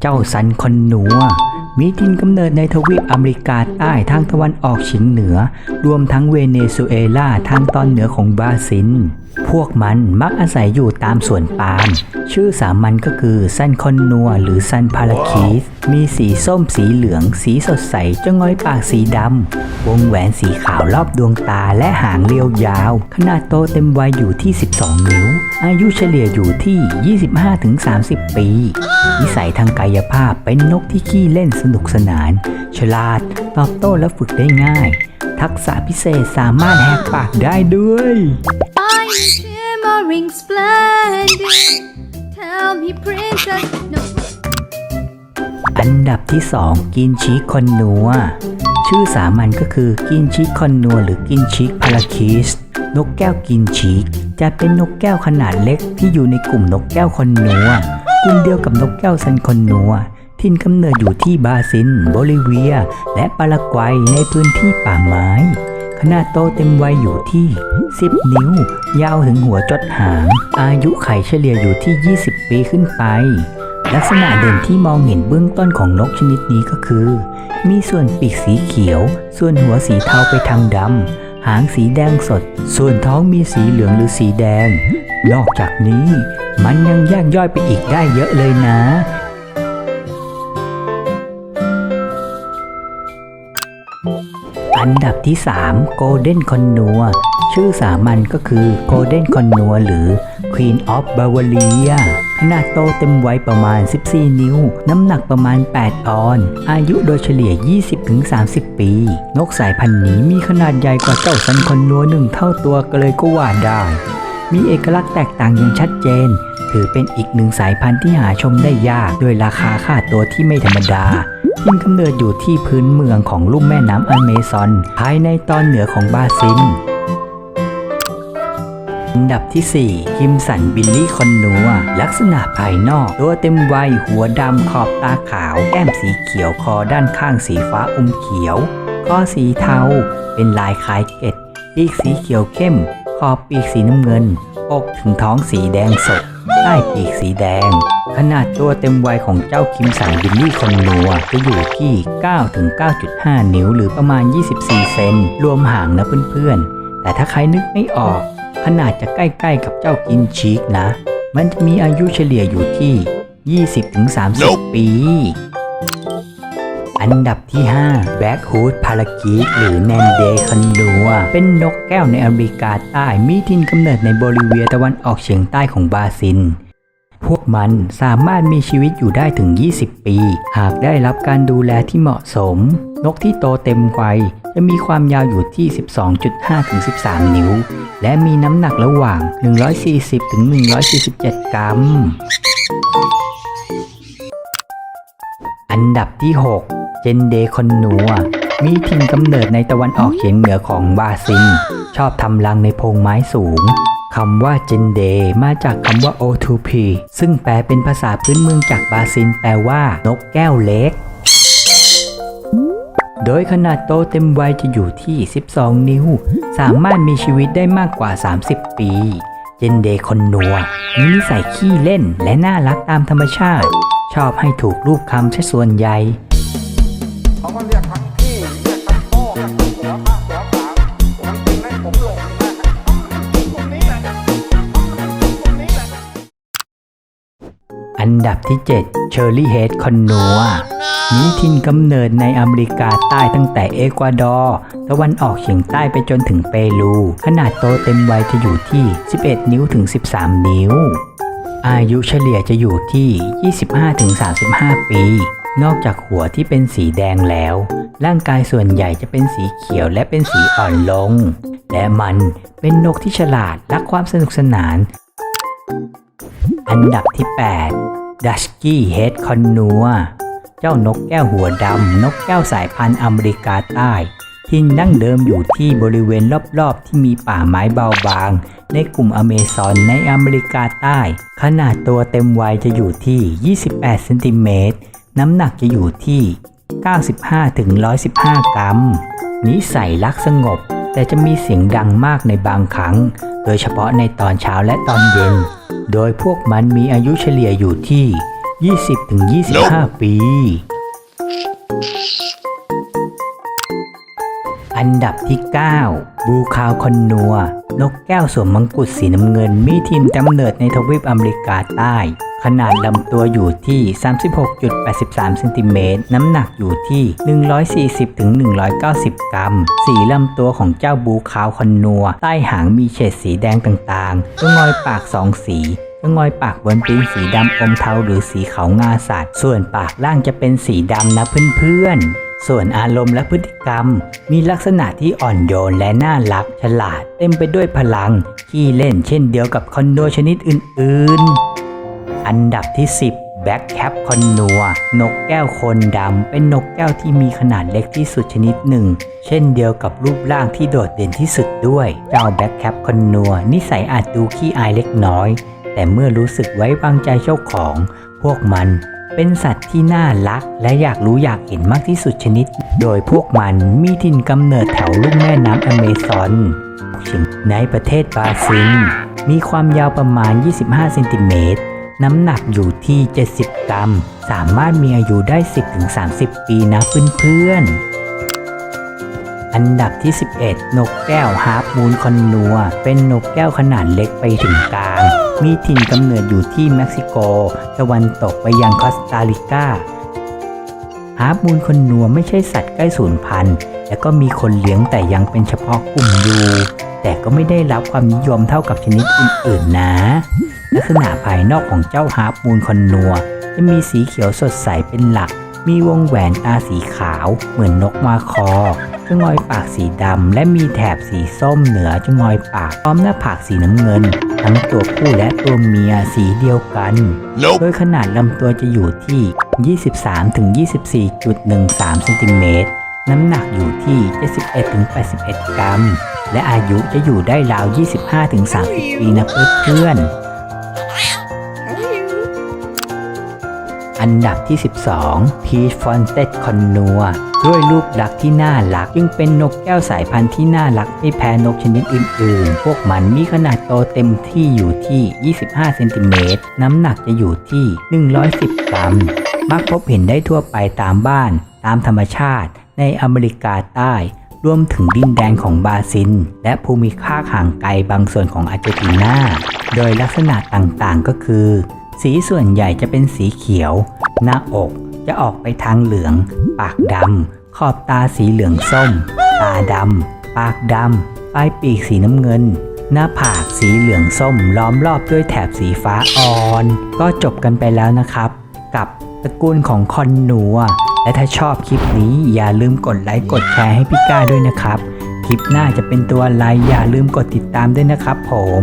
เจ้าซันคอนนัวมีถิ่นกำเนิดในทวีปอเมริกาใต้ทางตะวันออกเฉียงเหนือ รวมทั้งเวเนซุเอลาทางตอนเหนือของบราซิล พวกมันมักอาศัยอยู่ตามสวนปาล์ม ชื่อสามัญก็คือซันคอนนัวหรือซันพาราคีส มีสีส้มสีเหลือง สีสดใสจะง้อยปากสีดำ วงแหวนสีขาวรอบดวงตาและหางเรียวยาว ขนาดโตเต็มวัยอยู่ที่ 12 นิ้ว อายุเฉลี่ยอยู่ที่ 25-30 ปี นิสัยทางกายภาพเป็นนกที่ขี้เล่นสนุกสนาน ฉลาด ตอบโต้และฝึกได้ง่าย ทักษะพิเศษสามารถแหกปากได้ด้วย I'm shimmering splendid. Tell me, princess. No. อันดับที่ 2 กินชีคอนนัว ชื่อสามัญก็คือกินชีคอนนัวหรือกินชีพาราคิสนกแก้วกินชีกจะเป็นนกแก้วขนาดเล็กที่อยู่ในกลุ่มนกแก้วคอนนัว กลุ่มเดียวกับนกแก้วซันคอนนัวถิ่นกำเนิดอยู่ที่บราซิลโบลิเวีย และปารากวัยในพื้นที่ป่าไม้ ขนาดโตเต็มวัยอยู่ที่ 10 นิ้ว ยาวถึงหัวจดหาง อายุไขเฉลี่ยอยู่ที่ 20 ปีขึ้นไป ลักษณะเด่นที่มองเห็นเบื้องต้นของนกชนิดนี้ก็คือ มีส่วนปีกสีเขียว ส่วนหัวสีเทาไปทางดำหางสีแดงสด ส่วนท้องมีสีเหลืองหรือสีแดง นอกจากนี้มันยังแยกย่อยไปอีกได้เยอะเลยนะ อันดับที่ 3 Golden c o n n u r ชื่อสามัญก็คือ Golden c o n n u r หรือ Queen of Bavaria ขนาดโตเต็มวัยประมาณ 14 นิ้ว น้ำหนักประมาณ 8 ออน อายุโดยเฉลี่ย 20-30 ปี นกสายพันธุ์นี้มีขนาดใหญ่กว่าเจ้าซันคอนนัวหนึ่งเท่าตัวก็เลยก็ว่าได้ มีเอกลักษณ์แตกต่างอย่างชัดเจน ถือเป็นอีกหนึ่งสายพันธุ์ที่หาชมได้ยากด้วยราคาค่าตัวที่ไม่ธรรมดาทิ่นกำเนิดอยู่ที่พื้นเมืองของลุ่มแม่น้ำอเมซอน ภายในตอนเหนือของบราซิลอันดับที่ 4 คิมสันบิลลี่คอนนัว ลักษณะภายนอก ตัวเต็มวัย หัวดำขอบตาขาว แก้มสีเขียวคอด้านข้างสีฟ้าอมเขียวคอสีเทา เป็นลายคล้ายเกล็ดปีกสีเขียวเข้ม ขอบปีกสีน้ำเงินอกถึงท้องสีแดงสดใต้ปีกสีแดง ขนาดตัวเต็มวัยของเจ้าคิมสันบิลลี่คอนนัวจะอยู่ที่9ถึง9.5 นิ้ว หรือประมาณ 24 เซนรวมห่างนะเพื่อนๆ แต่ถ้าใครนึกไม่ออก ขนาดจะใกล้ๆกับเจ้ากินชีกนะ มันจะมีอายุเฉลี่ยอยู่ที่ 20-30 ปี อันดับที่ 5 Black Hood Parakeet หรือ n a n d e c a n u a เป็นนกแก้วในอเมริกาใต้มีถิ่นกำเนิดในโบลิเวียตะวันออกเฉียงใต้ของบราซิล พวกมันสามารถมีชีวิตอยู่ได้ถึง 20 ปี หากได้รับการดูแลที่เหมาะสม นกที่โตเต็มวัยจะมีความยาวอยู่ที่ 12.5ถึง13 นิ้ว และมีน้ำหนักระหว่าง 140ถึง147 กรัม อันดับที่ 6 เจนเดคอนนัวมีถิ่นกำเนิดในตะวันออกเฉียงเหนือของบราซิล ชอบทำรังในพงไม้สูงคำว่าเจนเดมาจากคำว่า O2P ซึ่งแปลเป็นภาษาพื้นเมืองจากบราซิลแปลว่า นกแก้วเล็ก โดยขนาดโตเต็มวัยจะอยู่ที่ 12 นิ้ว สามารถมีชีวิตได้มากกว่า 30 ปี เจนเดคอนนัวมีนิสัยขี้เล่นและน่ารักตามธรรมชาติ ชอบให้ถูกรูปคำใช้ส่วนใหญ่ อันดับที่7เชอร์รี่เฮดคอนนัวมีถิ่นกำเนิดในอเมริกาใต้ตั้งแต่เอกวาดอร์ตะวันออกเฉียงใต้ไปจนถึงเปรู ขนาดโตเต็มวัยจะอยู่ที่ 11 นิ้วถึง 13 นิ้ว อายุเฉลี่ยจะอยู่ที่ 25-35 ปี นอกจากหัวที่เป็นสีแดงแล้ว ร่างกายส่วนใหญ่จะเป็นสีเขียวและเป็นสีอ่อนลง และมันเป็นนกที่ฉลาดรักความสนุกสนาน อันดับที่ 8 ดัชกี้เฮดคอนนัวเจ้านกแก้วหัวดำ นกแก้วสายพันธุ์อเมริกาใต้ที่นั่งเดิมอยู่ที่บริเวณรอบๆ ที่มีป่าไม้เบาบาง ในกลุ่มอเมซอนในอเมริกาใต้ ขนาดตัวเต็มวัยจะอยู่ที่ 28 เซนติเมตร น้ำหนักจะอยู่ที่ 95-115 กรัม นิสัยรักสงบ แต่จะมีเสียงดังมากในบางครั้ง โดยเฉพาะในตอนเช้าและตอนเย็น โดยพวกมันมีอายุเฉลี่ยอยู่ที่ 20-25 ปี อันดับที่ 9 บูคาวคอนนัว นกแก้วสวมมังกุฎสีน้ำเงิน มีทีมกำเนิดในทวีปอเมริกาใต้ ขนาดลำตัวอยู่ที่ 36.83เซนติเมตรน้ำหนักอยู่ที่ 140-190 กรัม สีลำตัวของเจ้าบูคาวคอนนัว ใต้หางมีเฉดสีแดงต่างๆจงอยปากสองสีจงอยปากบนเป็นสีดำอมเทาหรือสีขาวงาสัตว์ส่วนปากล่างจะเป็นสีดำนะเพื่อนๆ ส่วนอารมณ์และพฤติกรรม มีลักษณะที่อ่อนโยนและน่ารัก ฉลาดเต็มไปด้วยพลัง ขี้เล่นเช่นเดียวกับคอนโดชนิดอื่นๆ อันดับที่ 10แบ็กแคปคอนนัวนกแก้วโคนดำ เป็นนกแก้วที่มีขนาดเล็กที่สุดชนิดหนึ่ง เช่นเดียวกับรูปร่างที่โดดเด่นที่สุดด้วย เจ้าแบ็กแคปคอนนัวนิสัยอาจดูขี้อายเล็กน้อย แต่เมื่อรู้สึกไว้วางใจเจ้าของ พวกมันเป็นสัตว์ที่น่ารักและอยากรู้อยากเห็นมากที่สุดชนิด โดยพวกมันมีถิ่นกำเนิดแถวลุ่มแม่น้ำอเมซอนในประเทศบราซิล มีความยาวประมาณ 25 เซนติเมตร น้ำหนักอยู่ที่ 70 กรัม สามารถมีอายุได้ 10-30 ปีนะเพื่อนๆ อันดับที่ 11 นกแก้วฮาร์ปมูนคอนนัว เป็นนกแก้วขนาดเล็กไปถึงกลาง มีถิ่นกำเนิดอยู่ที่เม็กซิโก ตะวันตกไปยังคอสตาริกาฮาร์ปมูนคอนนัวไม่ใช่สัตว์ใกล้สูญพันธุ์ และก็มีคนเลี้ยงแต่ยังเป็นเฉพาะกลุ่มอยู่ แต่ก็ไม่ได้รับความนิยมเท่ากับชนิดอื่นๆนะ ลักษณะภายนอกของเจ้าฮาร์ปมูนคอนนัว จะมีสีเขียวสดใสเป็นหลัก มีวงแหวนตาสีขาวเหมือนนกมาคอจงอยปากสีดำ และมีแถบสีส้มเหนือจงอยปากพร้อมหน้าผากสีน้ำเงิน ทั้งตัวผู้และตัวเมียสีเดียวกันโดยขนาดลำตัวจะอยู่ที่ 23-24.13เซนติเมตรน้ำหนักอยู่ที่ 71-81 กรัม และอายุจะอยู่ได้ราว 25-30 ปีนะเพื่อนๆ อันดับที่ 12 พีชฟอนเต็ดคอนนัวด้วยรูปลักษณ์ที่น่ารัก จึงเป็นนกแก้วสายพันธุ์ที่น่ารักไม่แพ้นกชนิดอื่นๆ พวกมันมีขนาดโตเต็มที่อยู่ที่ 25 เซนติเมตร น้ำหนักจะอยู่ที่ 110 กรัม มักพบเห็นได้ทั่วไปตามบ้าน ตามธรรมชาติ ในอเมริกาใต้รวมถึงดินแดนของบราซิล และภูมิภาคห่างไกลบางส่วนของอาร์เจนตินา โดยลักษณะต่างๆก็คือ สีส่วนใหญ่จะเป็นสีเขียว หน้าอกจะออกไปทางเหลือง ปากดำขอบตาสีเหลืองส้ม ตาดำปากดำปลายปีกสีน้ำเงิน หน้าผากสีเหลืองส้ม ล้อมรอบด้วยแถบสีฟ้าอ่อน ก็จบกันไปแล้วนะครับ กับตระกูลของคอนนัวและถ้าชอบคลิปนี้อย่าลืมกดไลค์กดแชร์ให้พี่ก้าด้วยนะครับ คลิปหน้าจะเป็นตัวอะไรอย่าลืมกดติดตามด้วยนะครับผม